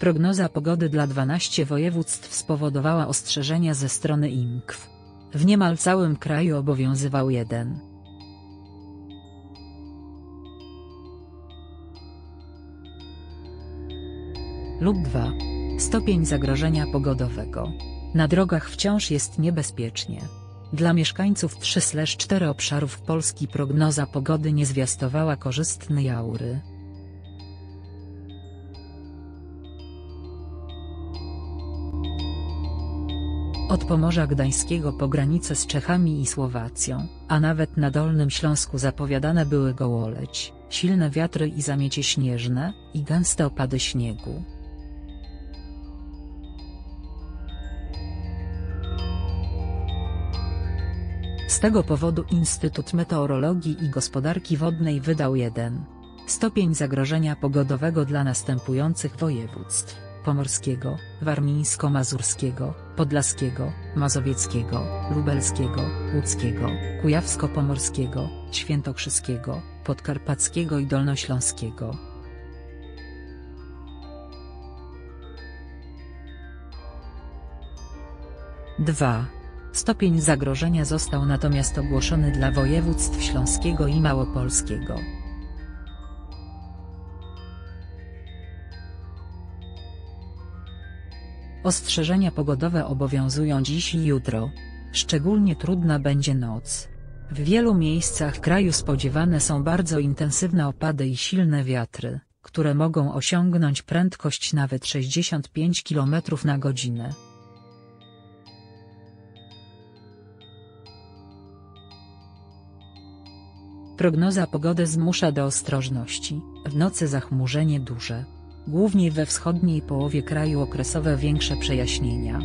Prognoza pogody dla 12 województw spowodowała ostrzeżenia ze strony IMKW. W niemal całym kraju obowiązywał jeden. lub 2. Stopień zagrożenia pogodowego. Na drogach wciąż jest niebezpiecznie. Dla mieszkańców 3-4 obszarów Polski prognoza pogody nie zwiastowała korzystnej aury. Od Pomorza Gdańskiego po granicę z Czechami i Słowacją, a nawet na Dolnym Śląsku zapowiadane były gołoleć, silne wiatry i zamiecie śnieżne, i gęste opady śniegu. Z tego powodu Instytut Meteorologii i Gospodarki Wodnej wydał jeden stopień zagrożenia pogodowego dla następujących województw pomorskiego, warmińsko-mazurskiego, podlaskiego, mazowieckiego, lubelskiego, łódzkiego, kujawsko-pomorskiego, świętokrzyskiego, podkarpackiego i dolnośląskiego. Dwa. Stopień zagrożenia został natomiast ogłoszony dla województw śląskiego i małopolskiego. Ostrzeżenia pogodowe obowiązują dziś i jutro. Szczególnie trudna będzie noc. W wielu miejscach kraju spodziewane są bardzo intensywne opady i silne wiatry, które mogą osiągnąć prędkość nawet 65 km na godzinę. Prognoza pogody zmusza do ostrożności, w nocy zachmurzenie duże. Głównie we wschodniej połowie kraju okresowe większe przejaśnienia.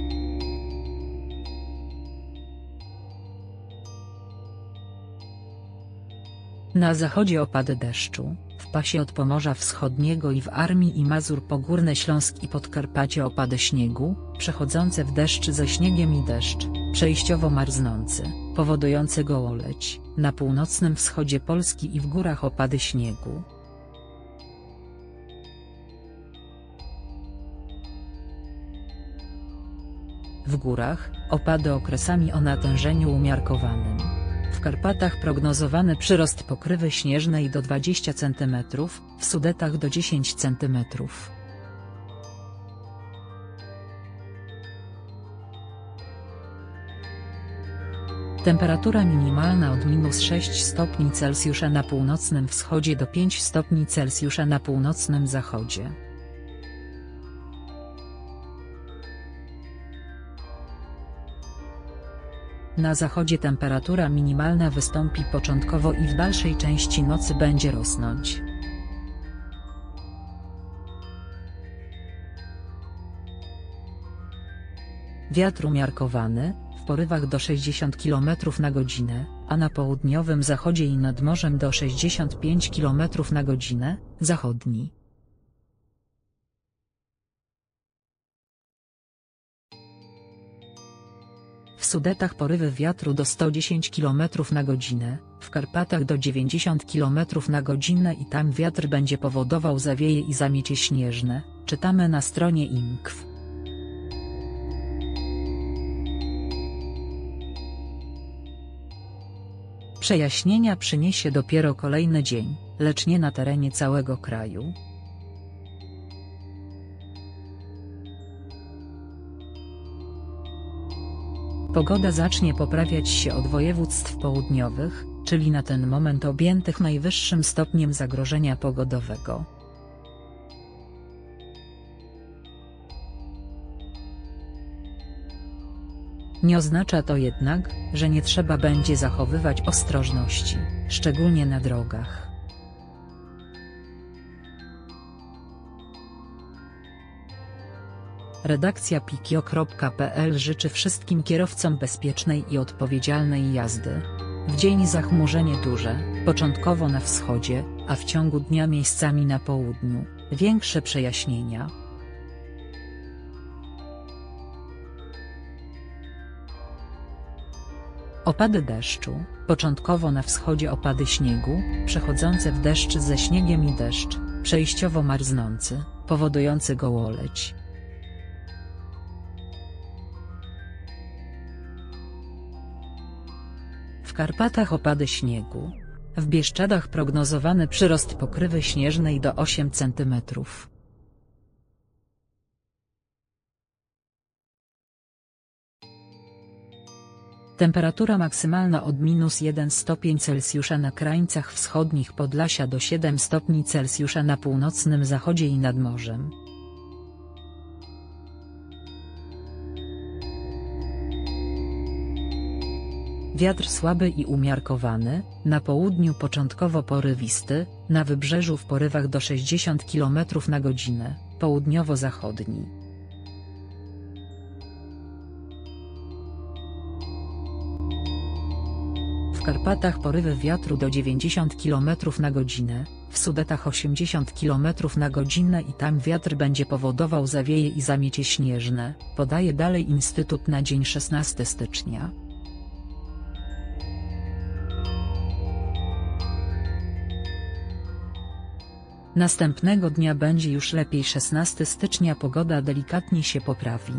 Na zachodzie opady deszczu, w pasie od Pomorza Wschodniego i w Armii i Mazur Pogórne Śląsk i Podkarpacie opady śniegu, przechodzące w deszcz ze śniegiem i deszcz, przejściowo marznący, powodujący gołoleć, na północnym wschodzie Polski i w górach opady śniegu. W górach, opady okresami o natężeniu umiarkowanym. W Karpatach prognozowany przyrost pokrywy śnieżnej do 20 cm, w Sudetach do 10 cm. Temperatura minimalna od minus 6 stopni Celsjusza na północnym wschodzie do 5 stopni Celsjusza na północnym zachodzie. Na zachodzie temperatura minimalna wystąpi początkowo i w dalszej części nocy będzie rosnąć. Wiatr umiarkowany, w porywach do 60 km na godzinę, a na południowym zachodzie i nad morzem do 65 km na godzinę, zachodni. W Sudetach porywy wiatru do 110 km na godzinę, w Karpatach do 90 km na godzinę i tam wiatr będzie powodował zawieje i zamiecie śnieżne, czytamy na stronie IMKW. Przejaśnienia przyniesie dopiero kolejny dzień, lecz nie na terenie całego kraju. Pogoda zacznie poprawiać się od województw południowych, czyli na ten moment objętych najwyższym stopniem zagrożenia pogodowego. Nie oznacza to jednak, że nie trzeba będzie zachowywać ostrożności, szczególnie na drogach. Redakcja pikio.pl życzy wszystkim kierowcom bezpiecznej i odpowiedzialnej jazdy. W dzień zachmurzenie duże, początkowo na wschodzie, a w ciągu dnia miejscami na południu, większe przejaśnienia. Opady deszczu, początkowo na wschodzie opady śniegu, przechodzące w deszcz ze śniegiem i deszcz, przejściowo marznący, powodujący gołoleć. Karpatach opady śniegu. W Bieszczadach prognozowany przyrost pokrywy śnieżnej do 8 cm. Temperatura maksymalna od minus 1 stopień Celsjusza na krańcach wschodnich Podlasia do 7 stopni Celsjusza na północnym zachodzie i nad morzem. Wiatr słaby i umiarkowany, na południu początkowo porywisty, na wybrzeżu w porywach do 60 km na godzinę, południowo-zachodni. W Karpatach porywy wiatru do 90 km na godzinę, w Sudetach 80 km na godzinę i tam wiatr będzie powodował zawieje i zamiecie śnieżne, podaje dalej Instytut na dzień 16 stycznia. Następnego dnia będzie już lepiej 16 stycznia pogoda delikatnie się poprawi.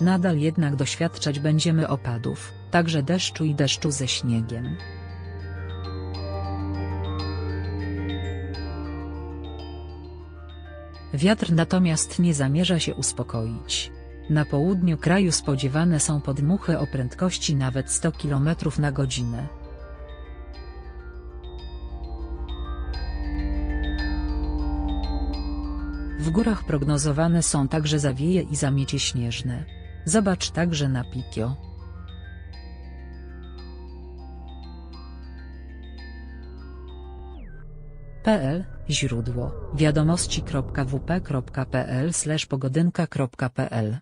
Nadal jednak doświadczać będziemy opadów, także deszczu i deszczu ze śniegiem. Wiatr natomiast nie zamierza się uspokoić. Na południu kraju spodziewane są podmuchy o prędkości nawet 100 km na godzinę. W górach prognozowane są także zawieje i zamiecie śnieżne. Zobacz także na Pikio. PL, źródło, wiadomości.wp.pl pogodynka.pl